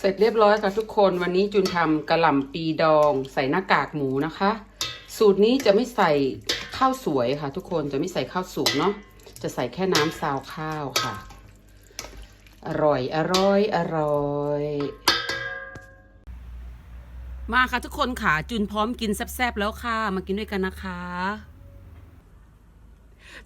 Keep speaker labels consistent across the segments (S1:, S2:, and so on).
S1: เสร็จเรียบร้อยค่ะทุกคนวันนี้จุนทำกระหล่ำปีดอง ใส่หน้ากากหมูนะคะ สูตรนี้จะไม่ใส่ข้าวสวยค่ะ ทุกคนจะไม่ใส่ข้าวสุกเนาะจะใส่แค่น้ำซาวข้าวค่ะ อร่อยอร่อยอร่อยมาค่ะทุกคนค่ะ จุนพร้อมกินแซ่บๆแล้วค่ะ มากินด้วยกันนะคะ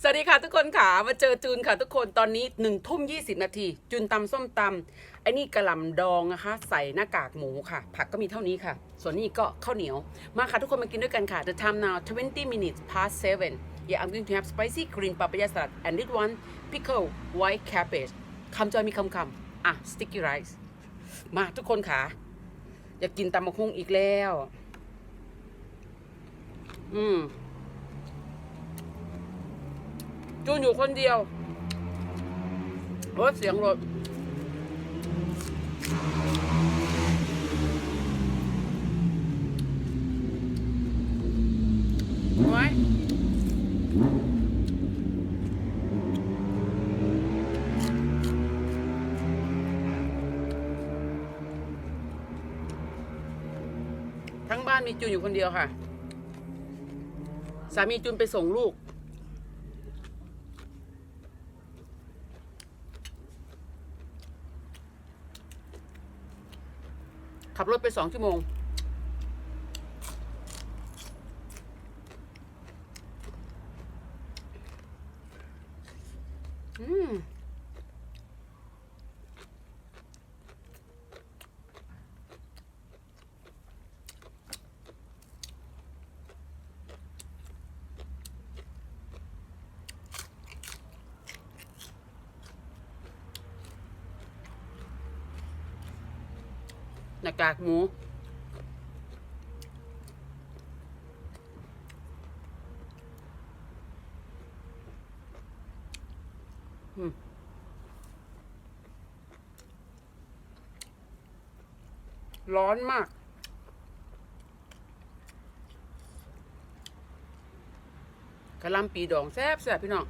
S1: สวัสดีค่ะทุกคนค่ะมาเจอจูนค่ะทุกคนตอนนี้หนึ่งทุ่มยี่สิบนาที จุนตำส้มตำ ไอ้นี่กระหล่ำดองนะคะ ใส่หน้ากากหมูค่ะ ผักก็มีเท่านี้ค่ะ ส่วนนี้ก็ข้าวเหนียว มาค่ะทุกคนมากินด้วยกันค่ะ The time now 20 minutes past 7 Yeah I'm going to have spicy green papaya salad and this one pickle white cabbage คำจอยมีคำคำอะ sticky rice มาทุกคนค่ะ อยากกินตำมะฮุ่งอีกแล้ว อืมจูนอยู่คนเดียวรถเสียงรถ ไว้ทั้งบ้านมีจูนอยู่คนเดียวค่ะ สามีจูนไปส่งลูก ขับรถไปสองชั่วโมง หน้ากากหมู ร้อนมากกระลำปีดองแซ่บแซ่บพี่น้อง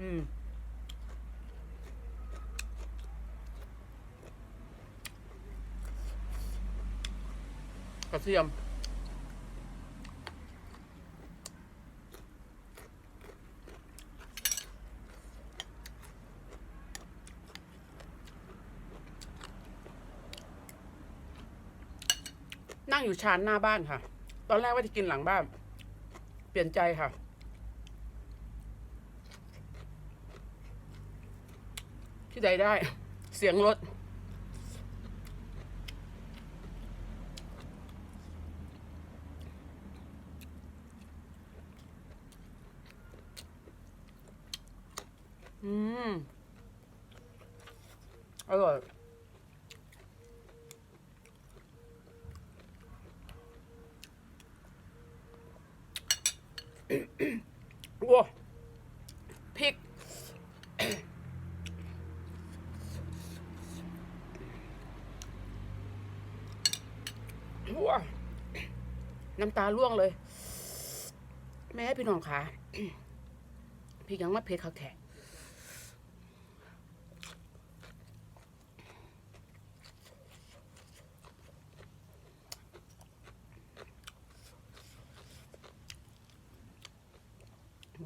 S1: อืมกระเทียม นั่งอยู่ชานหน้าบ้านค่ะ ตอนแรกว่าจะกินหลังบ้าน เปลี่ยนใจค่ะ ที่ใดได้ เสียงรถอืม อร่อย ว้าพริก ว้าน้ำตาล่วงเลย แม่พี่น้องคะพี่ยังมาเพชรเขาแทะ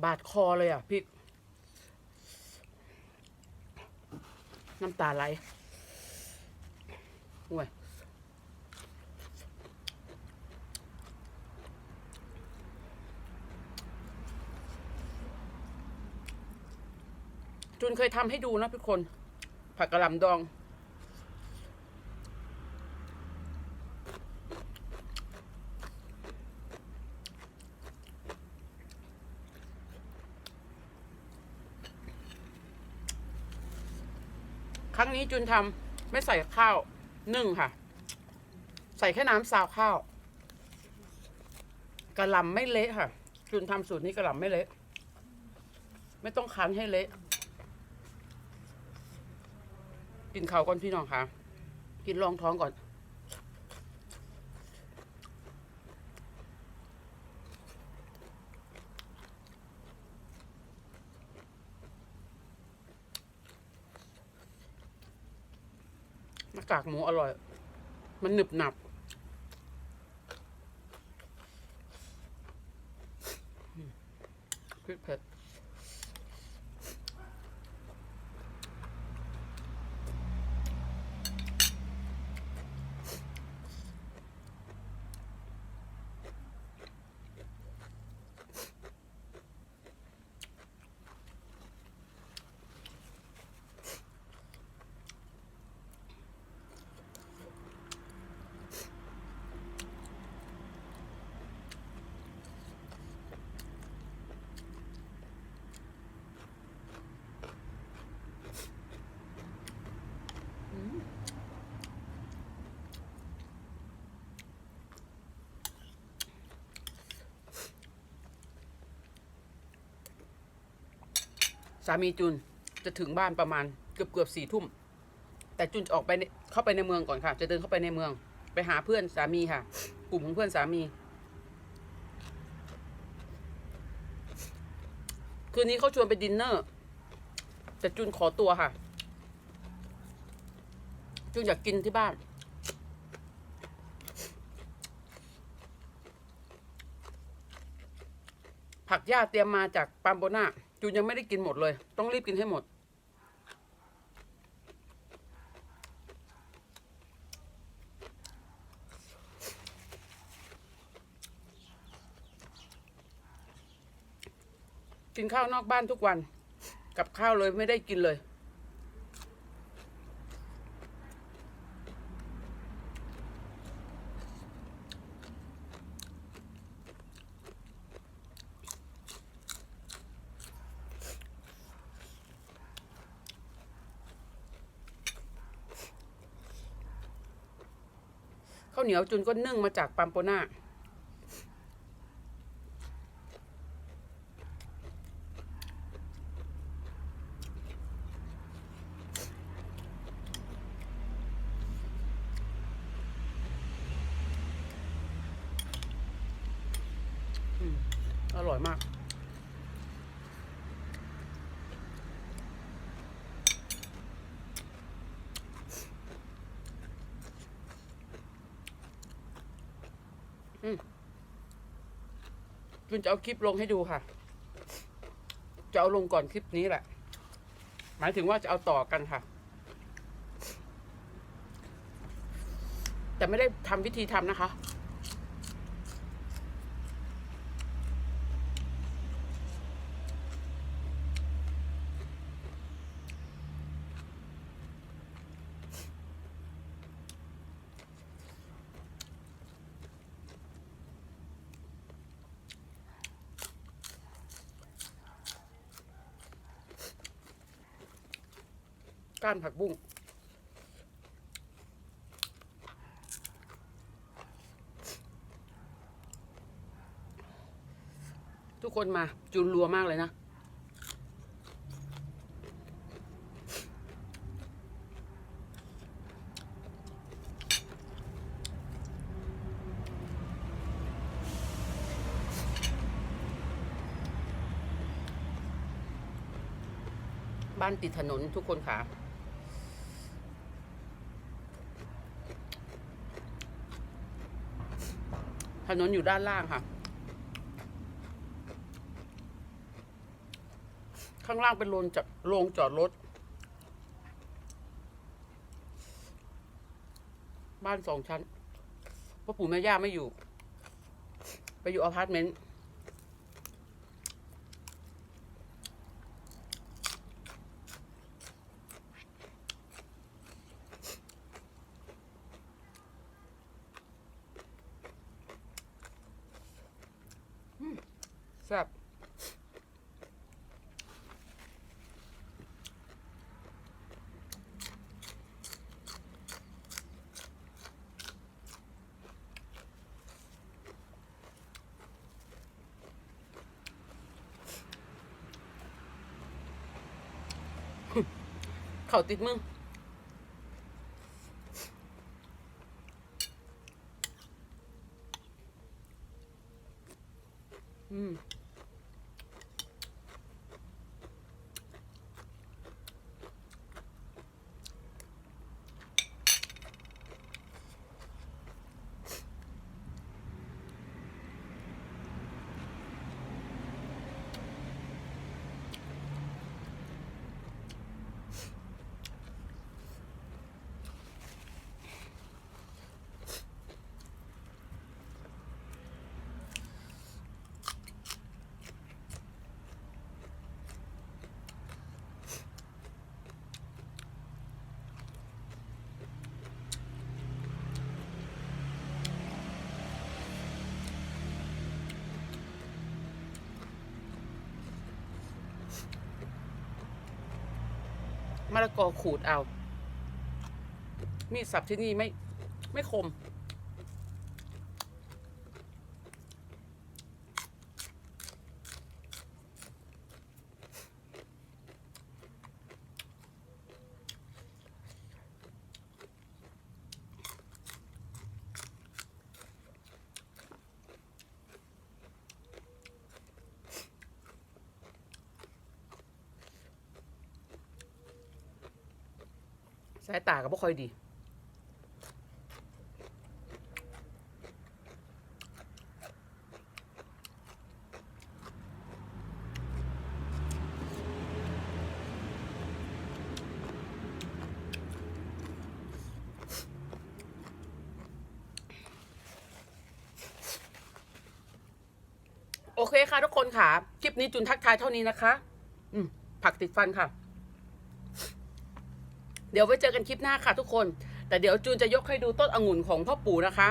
S1: บาดคอเลยอะพี่น้ำตาไหลโอ้ย จุนเคยทำให้ดูนะทุกคน ผักกระหล่ำดอง ครั้งนี้จุนทำไม่ใส่ข้าวนึ่งค่ะ ใส่แค่น้ำซาวข้าวกระหล่ำไม่เละค่ะ จุนทำสูตรนี้กระหล่ำไม่เละ ไม่ต้องคั้นให้เละ กินข้าวก่อนพี่น้องค่ะ กินรองท้องก่อน หน้ากากหมูอร่อย มันหนึบหนับพริเผ็ด สามีจุนจะถึงบ้านประมาณเกือบเกือบสี่ทุ่ม แต่จุนจะออกไปเข้าไปในเมืองก่อนค่ะ จะเดินเข้าไปในเมือง ไปหาเพื่อนสามีค่ะ กลุ่มของเพื่อนสามี คืนนี้เขาชวนไปดินเนอร์ แต่จุนขอตัวค่ะ จุนอยากกินที่บ้านผักหญ้าเตรียมมาจากปามโบนา จูนยังไม่ได้กินหมดเลย ต้องรีบกินให้หมด กินข้าวนอกบ้านทุกวัน กับข้าวเลยไม่ได้กินเลย เหนียวจุนก็นึ่งมาจากปัมโปนาอืมอร่อยมาก จุนจะเอาคลิปลงให้ดูค่ะ จะเอาลงก่อนคลิปนี้แหละ หมายถึงว่าจะเอาต่อกันค่ะ แต่ไม่ได้ทำวิธีทำนะคะ ก้านผักบุ้งทุกคนมาจูนรัวมากเลยนะบ้านติดถนนทุกคนค่ะ ถนนอยู่ด้านล่างค่ะ ข้างล่างเป็นโรงจอดโรงจอดรถ บ้านสองชั้นพ่อปู่แม่ย่าไม่อยู่ ไปอยู่อพาร์ตเมนต์ แซ่บ เขาติดมึงอืม มะละกอขูดเอา มีดสับที่นี่ไม่ไม่คม สายตาก็บ่ค่อยดี โอเคค่ะทุกคนค่ะ คลิปนี้จุนทักทายเท่านี้นะคะ อืมผักติดฟันค่ะ ดี๋ยวไว้เจอกันคลิปหน้าค่ะทุกคน แต่เดี๋ยวจูนจะยกให้ดูต้นองุ่นของพ่อปู่นะคะ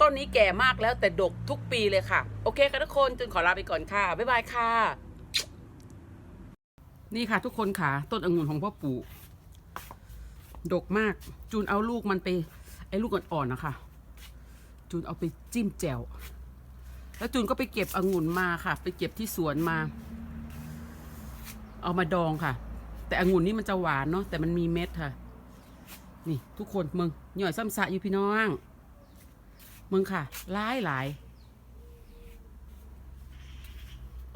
S1: ต้นนี้แก่มากแล้วแต่ดกทุกปีเลยค่ะ โอเคค่ะทุกคนจูนขอลาไปก่อนค่ะ บ๊ายบายค่ะ นี่ค่ะทุกคนค่ะ ต้นองุ่นของพ่อปู่ ดกมาก จูนเอาลูกมันไป ไอ้ลูกอ่อนๆนะคะ จูนเอาไปจิ้มแจ่ว แล้วจูนก็ไปเก็บองุ่นมาค่ะ ไปเก็บที่สวนมา เอามาดองค่ะแต่องุ่นนี่มันจะหวานเนาะแต่มันมีเม็ดค่ะ นี่ทุกคนมึงหน่อยซ้ำสะอยู่พี่น้องมึงค่ะหลายหลาย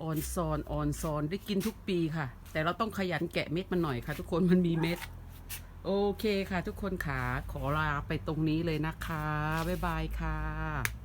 S1: ออนซอนออนซอนได้กินทุกปีค่ะ แต่เราต้องขยันแกะเม็ดมันหน่อยค่ะ ทุกคนมันมีเม็ด โอเคค่ะ ทุกคนขาขอลาไปตรงนี้เลยนะคะ บ๊ายบายค่ะ